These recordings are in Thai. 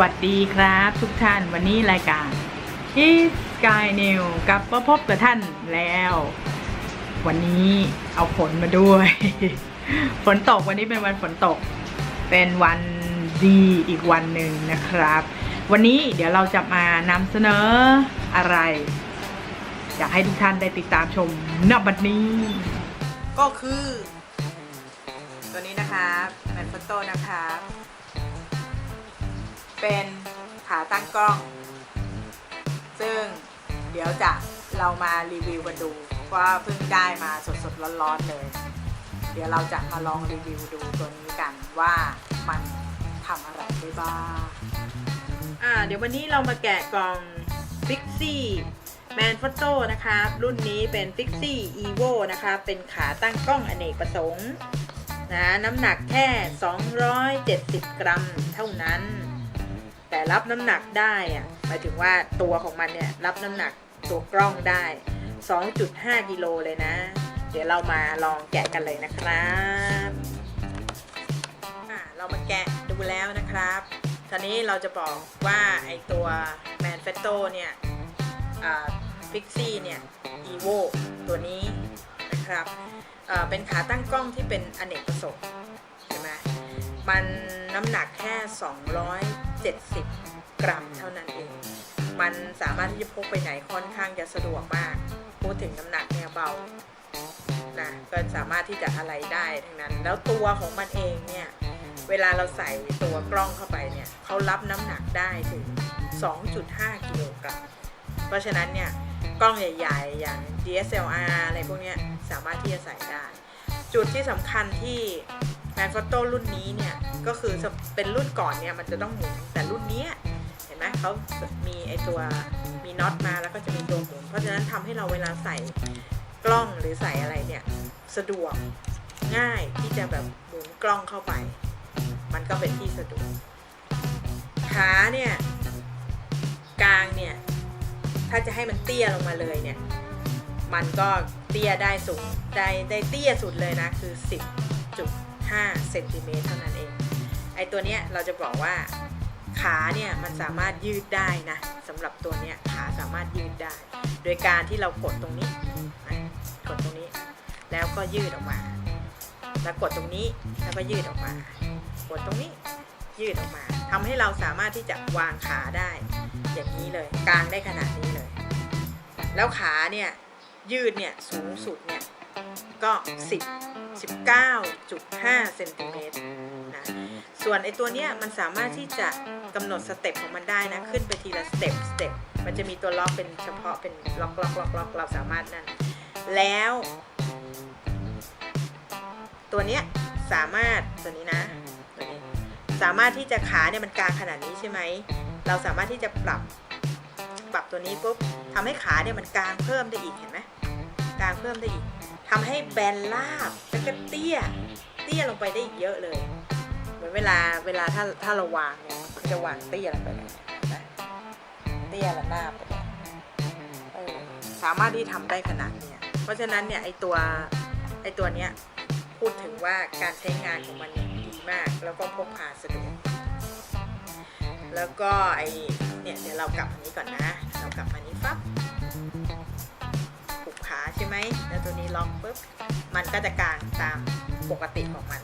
สวัสดีครับทุกท่านวันนี้รายการ East Sky New กลับมาพบกับท่านแล้ว วันนี้เอาฝนมาด้วย ฝนตกวันนี้เป็นวันฝนตก เป็นวันดีอีกวันหนึ่งนะครับ วันนี้เดี๋ยวเราจะมานำเสนออะไร อยากให้ทุกท่านได้ติดตามชมนบัดนี้ ก็คือ ตัวนี้นะครับแมนฟโต้นะครับ เป็นขาตั้งกล้อง ซึ่งเดี๋ยวจะเรามารีวิวกันดูว่าเพิ่งได้มาสดๆร้อนๆเลย เดี๋ยวเราจะมาลองรีวิวดูตัวนี้กันว่ามันทำอะไรได้บ้าง อ่า เดี๋ยววันนี้เรามาแกะกล่อง Fixie Man Photo นะครับรุ่นนี้เป็น Fixie Evo นะครับเป็นขาตั้งกล้องอเนกประสงค์นะน้ำหนักแค่ 270 กรัมเท่านั้น รับน้ำหนักได้อะหมายถึงว่าตัวของมันเนี่ยรับน้ำหนักตัวกล้องได้ 2.5 กิโลเลยนะ เดี๋ยวเรามาลองแกะกันเลยนะครับเรามาแกะดูแล้วนะครับทีนี้เราจะบอกว่าไอตัว m a n f e t t o เนี่ยฟิกซี่เนี่ย evo ตัวนี้นะครับเป็นขาตั้งกล้องที่เป็นอเนกประสงค์ มันน้ำหนักแค่ 270 กรัมเท่านั้นเอง มันสามารถที่จะพกไปไหนค่อนข้างจะสะดวกมาก พูดถึงน้ำหนักเนี่ยเบานะก็สามารถที่จะอะไรได้ทั้งนั้น แล้วตัวของมันเองเนี่ย เวลาเราใส่ตัวกล้องเข้าไปเนี่ยเขารับน้ำหนักได้ถึง 2.5 กิโลกรัม เพราะฉะนั้นเนี่ยกล้องใหญ่ๆ อย่าง DSLR อะไรพวกนี้สามารถที่จะใส่ได้ จุดที่สำคัญที่ m a n f o t o รุ่นนี้เนี่ยก็คือเป็นรุ่นก่อนเนี่ยมันจะต้องหมุนแต่รุ่นนี้เห็นไหมเขามีไอตัวมีน็อตมาแล้วก็จะมีตัวหมุนเพราะฉะนั้นทำให้เราเวลาใส่กล้องหรือใส่อะไรเนี่ยสะดวกง่ายที่จะแบบหมุนกล้องเข้าไป มันก็เป็นที่สะดวกขาเนี่ยกลางเนี่ยถ้าจะให้มันเตี้ยลงมาเลยเนี่ยมันก็เตี้ยได้สูงได้ได้เตี้ยสุดเลยนะคือ 10จุด 5เซนติเมตรเท่านั้นเอง ไอตัวเนี้ยเราจะบอกว่าขาเนี่ยมันสามารถยืดได้นะสำหรับตัวเนี้ยขาสามารถยืดได้ โดยการที่เรากดตรงนี้กดตรงนี้ แล้วก็ยืดออกมา แล้วกดตรงนี้แล้วก็ยืดออกมา กดตรงนี้ยืดออกมาทำให้เราสามารถที่จะวางขาได้ อย่างนี้เลยกลางได้ขนาดนี้เลย แล้วขาเนี่ยยืดเนี่ยสูงสุดเนี่ย ก็ 10 19.5เซนติเมตรนะส่วนไอตัวเนี้ยมันสามารถที่จะกำหนดสเต็ปของมันได้นะ ขึ้นไปทีละสเต็ปสเต็ปมันจะมีตัวล็อกเป็นเฉพาะเป็นล็อกล็อกล็อกล็อกเราสามารถนั่นแล้ว ตัวเนี้ยสามารถตัวนี้นะตัวนี้สามารถที่จะขาเนี่ยมันกลางขนาดนี้ใช่ไหมเราสามารถที่จะปรับปรับตัวนี้ปุ๊บทำให้ขาเนี่ยมันกลางเพิ่มได้อีกเห็นไหมกลางเพิ่มได้อีก ทำให้แบนราบแล้วก็เตี้ย เตี้ยลงไปได้อีกเยอะเลย เหมือนเวลาเวลาถ้าถ้าเราวางเนี่ยมันจะวางเตี้ยลงไปเลยนไหมเตี้ยละหน้าบไปเลยสามารถที่ทำได้ขนาดเนี้ยเพราะฉะนั้นเนี่ยไอตัวไอตัวเนี้ยพูดถึงว่าการใช้งานของมันดีมาก แล้วก็พกพาสะดวกแล้วก็ไอเนี่ยเดี๋ยวเรากลับอันนี้ก่อนนะ เรากลับอันนี้ปั๊บ ไหมแล้วตัวนี้ล็อกปุ๊บมันก็จะกางตามปกติของมัน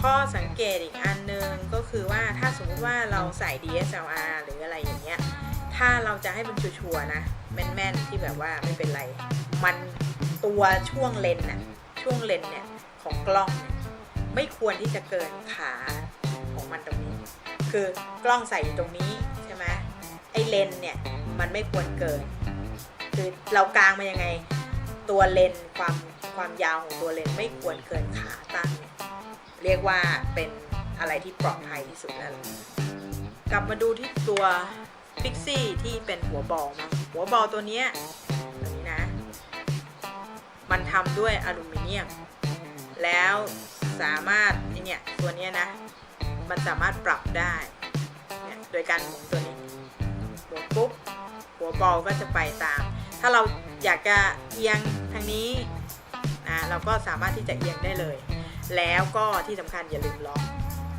ข้อสังเกตอีกอันหนึงก็คือว่าถ้าสมมติว่าเราใส่ DSLR หรืออะไรอย่างเงี้ยถ้าเราจะให้มันชัวร์นะแม่นๆที่แบบว่าไม่เป็นไร มันตัวช่วงเลนน่ะช่วงเลนเนี่ยของกล้องไม่ควรที่จะเกินขาของมันตรงนี้ คือกล้องใส่อยู่ตรงนี้ใช่ไหมไอเลนเนี่ยมันไม่ควรเกิน คือเรากางมายังไง ตัวเลนความความยาวของตัวเลนไม่ควรเกินขาตั้ง เรียกว่าเป็นอะไรที่ปลอดภัยที่สุดแล้วกลับมาดูที่ตัวฟิกซี่ที่เป็นหัวบอลมั้งหัวบอลตัวเนี้ยตัวนี้นะ มันทำด้วยอลูมิเนียม แล้วสามารถเนี่ยตัวเนี้ยนะ มันสามารถปรับได้โดยการหมุนตัวนี้หมุนปุ๊บ หัวบอลก็จะไปตาม ถ้าเราอยากจะเอียงทางนี้นะเราก็สามารถที่จะเอียงได้เลย แล้วก็ที่สำคัญอย่าลืมล็อก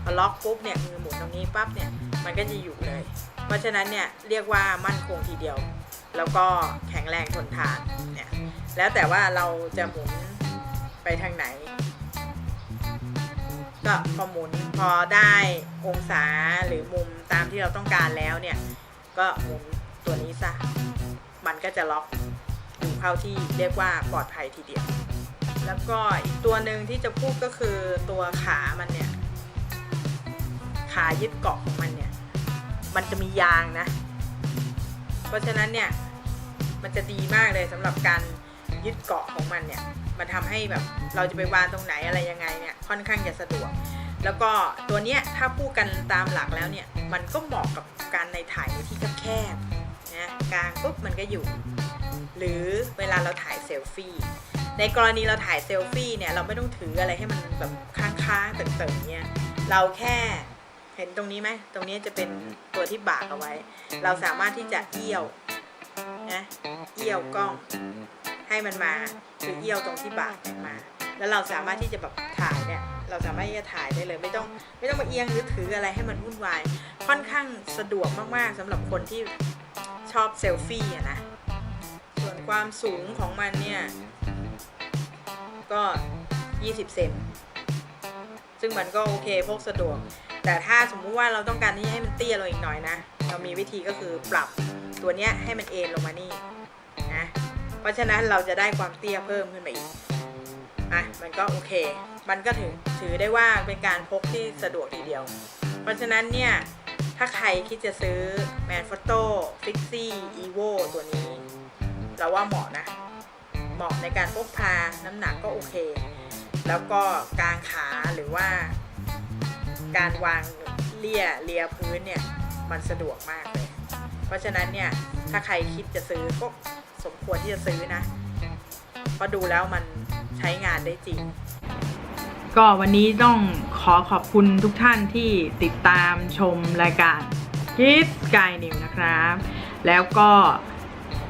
พอล็อกปุ๊บเนี่ยมือหมุนตรงนี้ปั๊บเนี่ยมันก็จะอยู่เลย เพราะฉะนั้นเนี่ยเรียกว่ามั่นคงทีเดียว แล้วก็แข็งแรงทนทานเนี่ยแล้วแต่ว่าเราจะหมุนไปทางไหน ก็พอหมุนพอได้องศาหรือมุมตามที่เราต้องการแล้วเนี่ยก็หมุนตัวนี้ซะ มันก็จะล็อกอยู่เข้าที่เรียกว่าปลอดภัยทีเดียว แล้วก็อีกตัวหนึ่งที่จะพูดก็คือตัวขามันเนี่ย ขายึดเกาะของมันเนี่ย มันจะมียางนะ เพราะฉะนั้นเนี่ยมันจะดีมากเลยสำหรับการยึดเกาะของมันเนี่ย มันทำให้แบบเราจะไปวางตรงไหนอะไรยังไงเนี่ยค่อนข้างจะสะดวก แล้วก็ตัวเนี้ยถ้าพูดกันตามหลักแล้วเนี่ย มันก็เหมาะกับการในถ่ายที่แคบ นะกลางปุ๊บมันก็อยู่ หรือเวลาเราถ่ายเซลฟี่ในกรณีเราถ่ายเซลฟี่เนี่ยเราไม่ต้องถืออะไรให้มันแบบค้างๆเติ่งๆเนี่ยเราแค่เห็นตรงนี้ไหมตรงนี้จะเป็นตัวที่บากเอาไว้ เราสามารถที่จะเอี้ยวนะเอี้ยวกล้องให้มันมาคือเอี้ยวตรงที่บากเนี่ยมา แล้วเราสามารถที่จะแบบถ่ายเนี่ยเราสามารถที่จะถ่ายได้เลย ไม่ต้องไม่ต้องมาเอียงหรือถืออะไรให้มันวุ่นวาย ค่อนข้างสะดวกมากๆสำหรับคนที่ ชอบเซลฟี่อะนะ ส่วนความสูงของมันเนี่ย ก็ 20 เซน ซึ่งมันก็โอเคพกสะดวก แต่ถ้าสมมุติว่าเราต้องการที่ให้มันเตี้ยลงอีกหน่อยนะ เรามีวิธีก็คือปรับตัวเนี้ยให้มันเอ็นลงมานี่นะ เพราะฉะนั้นเราจะได้ความเตี้ยเพิ่มขึ้นมาอีกอะมันก็โอเค มันก็ถือถือได้ว่าเป็นการพกที่สะดวกทีเดียว เพราะฉะนั้นเนี่ย ถ้าใครคิดจะซื้อ Man Photo Fixie Evo ตัวนี้ เราว่าเหมาะนะ เหมาะในการพกพาน้ำหนักก็โอเค แล้วก็กางขาหรือว่า การวางเลี่ยเลียพื้นเนี่ย มันสะดวกมากเลย เพราะฉะนั้นเนี่ย ถ้าใครคิดจะซื้อก็สมควรที่จะซื้อนะเพราะดูแล้วมันใช้งานได้จริง ก็วันนี้ต้องขอขอบคุณทุกท่านที่ติดตามชมรายการ Kids Sky New นะครับ แล้วก็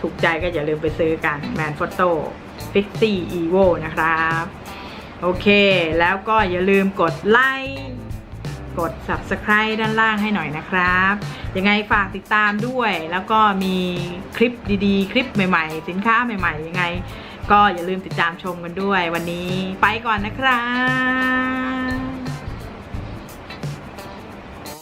ถูกใจก็อย่าลืมไปซื้อกัน Man Photo Fixie Evo นะครับ โอเค แล้วก็อย่าลืมกดไลค์กด Subscribe ด้านล่างให้หน่อยนะครับ ยังไงฝากติดตามด้วย แล้วก็มีคลิปดีๆ คลิปใหม่ ๆ สินค้าใหม่ ๆ ยังไง ก็อย่าลืมติดตามชมกันด้วย วันนี้ไปก่อนนะครับ